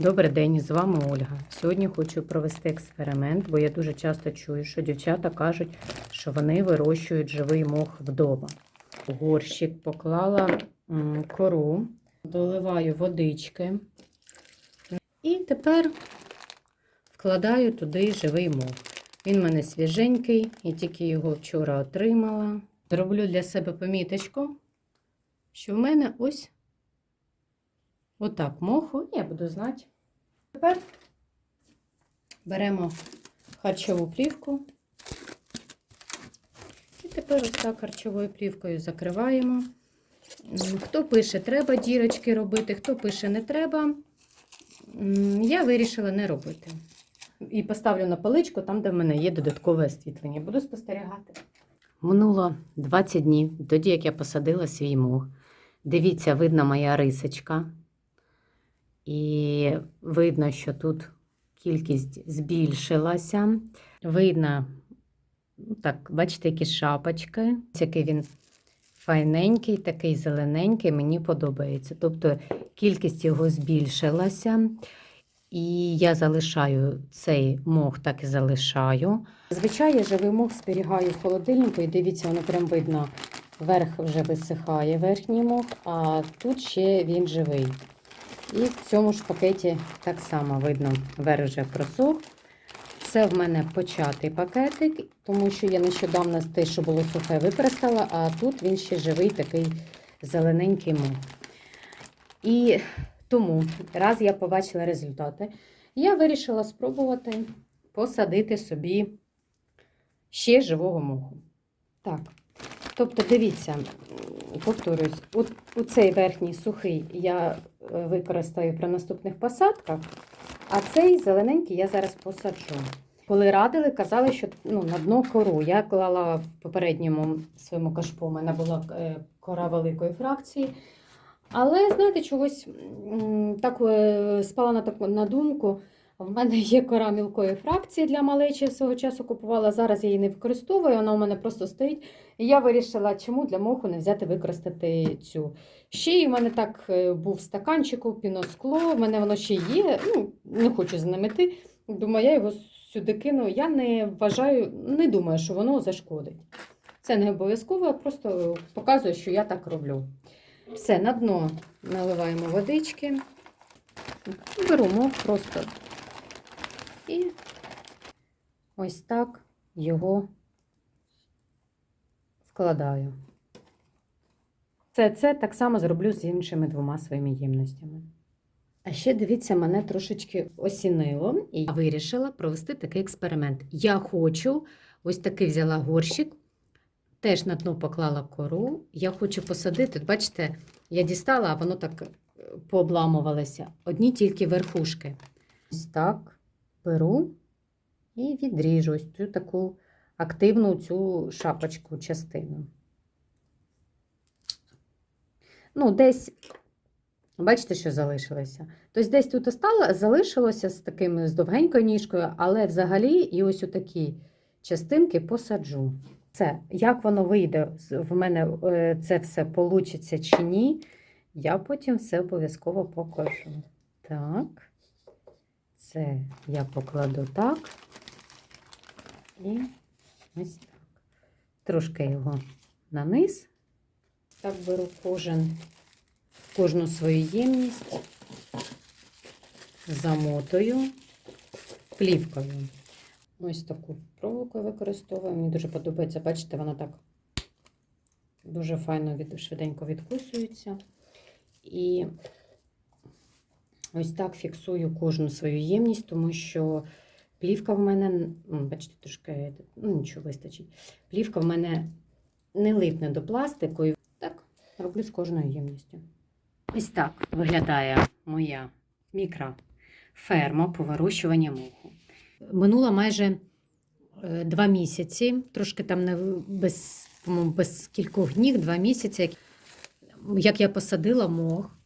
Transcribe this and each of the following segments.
Добрий день, з вами Ольга. Сьогодні хочу провести експеримент, бо я дуже часто чую, що дівчата кажуть, що вони вирощують живий мох вдома. В горщик поклала кору, доливаю водички і тепер вкладаю туди живий мох. Він в мене свіженький, я тільки його вчора отримала. Зроблю для себе поміточку, що в мене ось Отак моху, я буду знати. Тепер беремо харчову плівку. І тепер ось так харчовою плівкою закриваємо. Хто пише, треба дірочки робити, хто пише, не треба. Я вирішила не робити. І поставлю на поличку там, де в мене є додаткове освітлення. Буду спостерігати. Минуло 20 днів, тоді як я посадила свій мох. Дивіться, видно моя рисочка. І видно, що тут кількість збільшилася. Видно, ну, так, бачите, які шапочки. Який він файненький, такий зелененький, мені подобається. Тобто кількість його збільшилася. І я залишаю цей мох, так і залишаю. Зазвичай я живий мох зберігаю в холодильнику, і дивіться, воно прям видно, верх вже висихає верхній мох, а тут ще він живий. І в цьому ж пакеті так само видно, верх вже просох. Це в мене початий пакетик, тому що я нещодавно з те, що було сухе, використала, а тут він ще живий такий зелененький мох. І тому, раз я побачила результати, я вирішила спробувати посадити собі ще живого моху. Так, тобто, дивіться, повторюсь, у цей верхній сухий я використаю при наступних посадках, а цей зелененький я зараз посаджу. Коли радили, казали, що ну, на дно кору. Я клала в попередньому своєму кашпу, у мене була е, кора великої фракції. Але, знаєте, чогось так е, спала на таку на думку. В мене є кора мілкої фракції для малечі свого часу купувала. Зараз я її не використовую, вона у мене просто стоїть. І я вирішила, чому для моху не взяти використати цю. Ще й у мене так е, був стаканчику, піноскло, в мене воно ще є. Ну, не хочу з ним іти. Думаю, я його сюди кину. Я не вважаю, не думаю, що воно зашкодить. Це не обов'язково, я просто показую, що я так роблю. Все, на дно наливаємо водички. Беру мох просто. І ось так його вкладаю. Це, це так само зроблю з іншими двома своїми ємностями. А ще дивіться, мене трошечки осінило, і я вирішила провести такий експеримент. Я хочу, ось такий взяла горщик, теж на дно поклала кору. Я хочу посадити. Бачите, я дістала, а воно так е, пообламувалося. Одні тільки верхушки. Ось так беру і відріжу ось цю таку активну цю шапочку частину. Ну, десь, бачите, що залишилося. Тобто десь тут остало, залишилося з таким з довгенькою ніжкою, але взагалі і ось у такі частинки посаджу. Це, як воно вийде, в мене е, це все получиться чи ні, я потім все обов'язково покажу. Так, це я покладу так. І ось так. Трошки його на низ. Так беру кожен, кожну свою ємність, замотую плівкою. Ось таку проволоку використовую. Мені дуже подобається, бачите, вона так дуже файно від, швиденько відкусується. І ось так фіксую кожну свою ємність, тому що плівка в мене, бачите, трошки, ну нічого вистачить. Плівка в мене не липне до пластику. І так роблю з кожною ємністю. Ось так виглядає моя мікроферма по вирощуванню моху. Минуло майже е, два місяці, трошки там не без, без кількох днів, два місяці, як я посадила мох.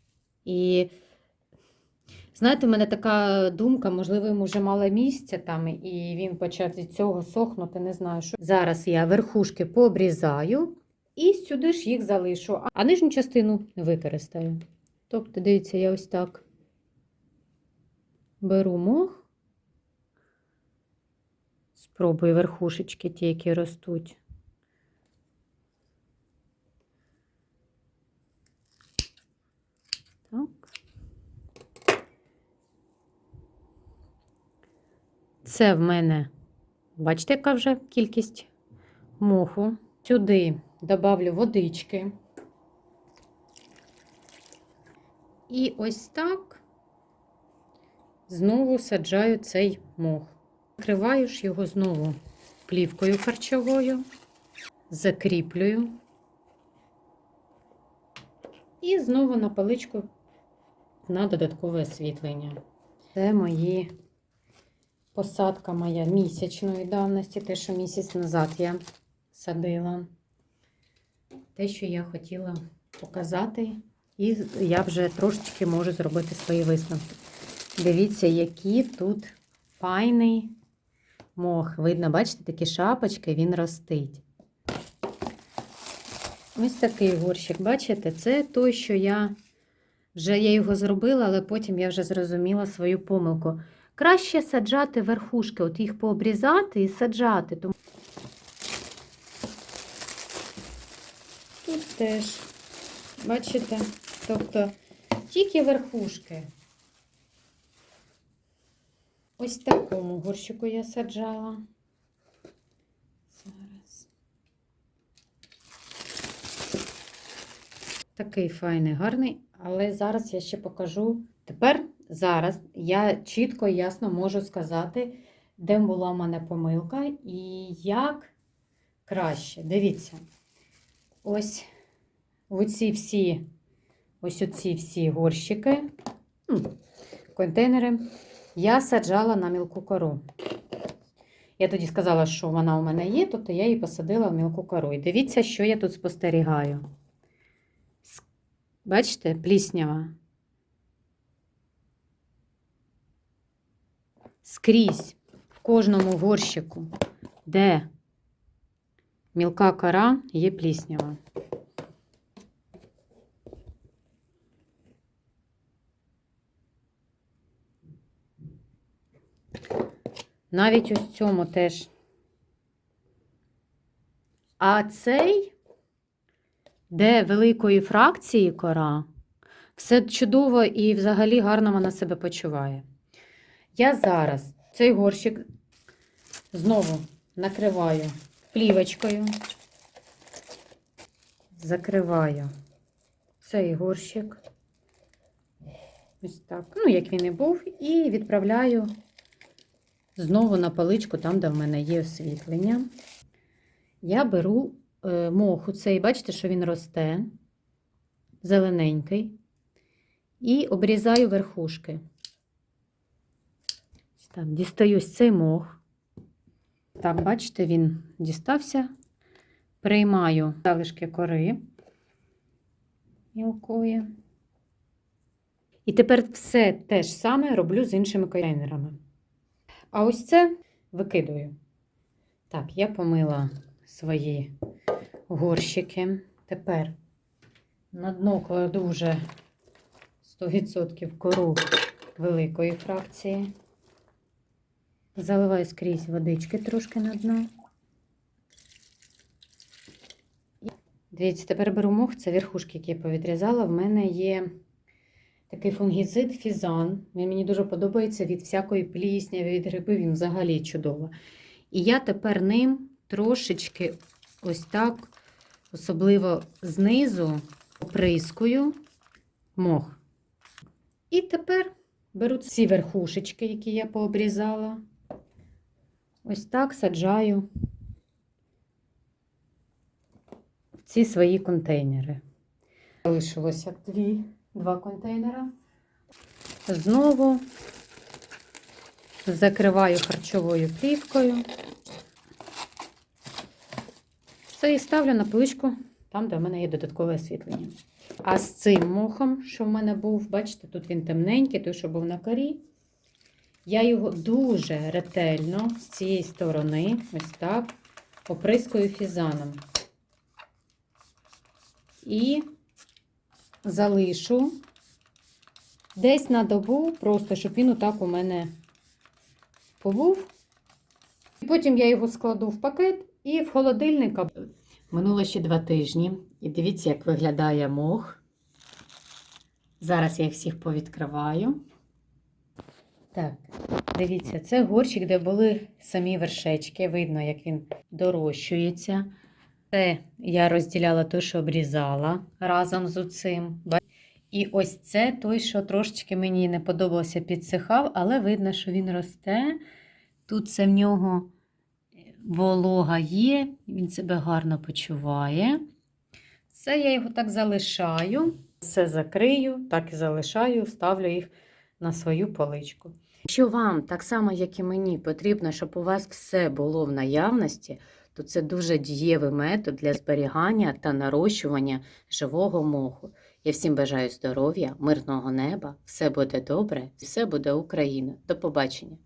І знаєте, в мене така думка, можливо, йому вже мало місця там, і він почав від цього сохнути, не знаю що. Зараз я верхушки пообрізаю і сюди ж їх залишу, а нижню частину використаю. Тобто, дивіться, я ось так беру мох, спробую верхушечки ті, які ростуть. Так. Це в мене, бачите, яка вже кількість моху. Сюди добавлю водички. І ось так знову саджаю цей мох. Накриваю ж його знову плівкою харчовою, закріплюю. І знову на паличку на додаткове освітлення. Це мої посадка моя місячної давності, те, що місяць назад я садила. Те, що я хотіла показати, і я вже трошечки можу зробити свої висновки. Дивіться, які тут файний мох. Видно, бачите, такі шапочки, він ростить. Ось такий горщик, бачите, це той, що я вже я його зробила, але потім я вже зрозуміла свою помилку. Краще саджати верхушки, от їх пообрізати і саджати. Тому... Тут теж, бачите, тобто тільки верхушки. Ось такому горщику я саджала. Зараз. Такий файний, гарний, але зараз я ще покажу. Тепер, зараз я чітко і ясно можу сказати, де була в мене помилка і як краще. Дивіться, ось оці всі, ось оці всі горщики, контейнери, я саджала на мілку кору. Я тоді сказала, що вона у мене є, тобто я її посадила в мілку кору. І дивіться, що я тут спостерігаю. Бачите, пліснява. Скрізь в кожному горщику, де мілка кора, є пліснява. Навіть ось цьому теж. А цей, де великої фракції кора, все чудово і взагалі гарно вона себе почуває. Я зараз цей горщик знову накриваю плівочкою, закриваю цей горщик. Ось так, ну, як він і був, і відправляю знову на паличку, там, де в мене є освітлення. Я беру е, моху цей, бачите, що він росте, зелененький, і обрізаю верхушки. Так, дістаюсь цей мох. Так, бачите, він дістався. Приймаю залишки кори мілкої. І тепер все те ж саме роблю з іншими контейнерами. А ось це викидаю. Так, я помила свої горщики. Тепер на дно кладу вже 100% кору великої фракції. Заливаю скрізь водички трошки на дно. Дивіться, тепер беру мох, це верхушки, які я повідрізала. В мене є такий фунгіцид фізан. Він мені дуже подобається від всякої плісні, від грибів, він взагалі чудово. І я тепер ним трошечки ось так, особливо знизу, оприскую мох. І тепер беру ці верхушечки, які я пообрізала. Ось так саджаю в ці свої контейнери. Залишилося дві, два контейнера. Знову закриваю харчовою плівкою. Все і ставлю на поличку там, де в мене є додаткове освітлення. А з цим мохом, що в мене був, бачите, тут він темненький, той, що був на корі. Я його дуже ретельно з цієї сторони, ось так, оприскую фізаном. І залишу Десь на добу, просто щоб він отак у мене побув. І потім я його складу в пакет і в холодильник. Минуло ще два тижні. І дивіться, як виглядає мох. Зараз я їх всіх повідкриваю. Так, дивіться, це горщик, де були самі вершечки. Видно, як він дорощується. Це я розділяла те, що обрізала разом з оцим. І ось це той, що трошечки мені не подобався, підсихав, але видно, що він росте. Тут це в нього волога є, він себе гарно почуває. Це я його так залишаю, все закрию, так і залишаю, ставлю їх на свою поличку. Якщо вам, так само, як і мені, потрібно, щоб у вас все було в наявності, то це дуже дієвий метод для зберігання та нарощування живого моху. Я всім бажаю здоров'я, мирного неба, все буде добре, все буде Україна. До побачення!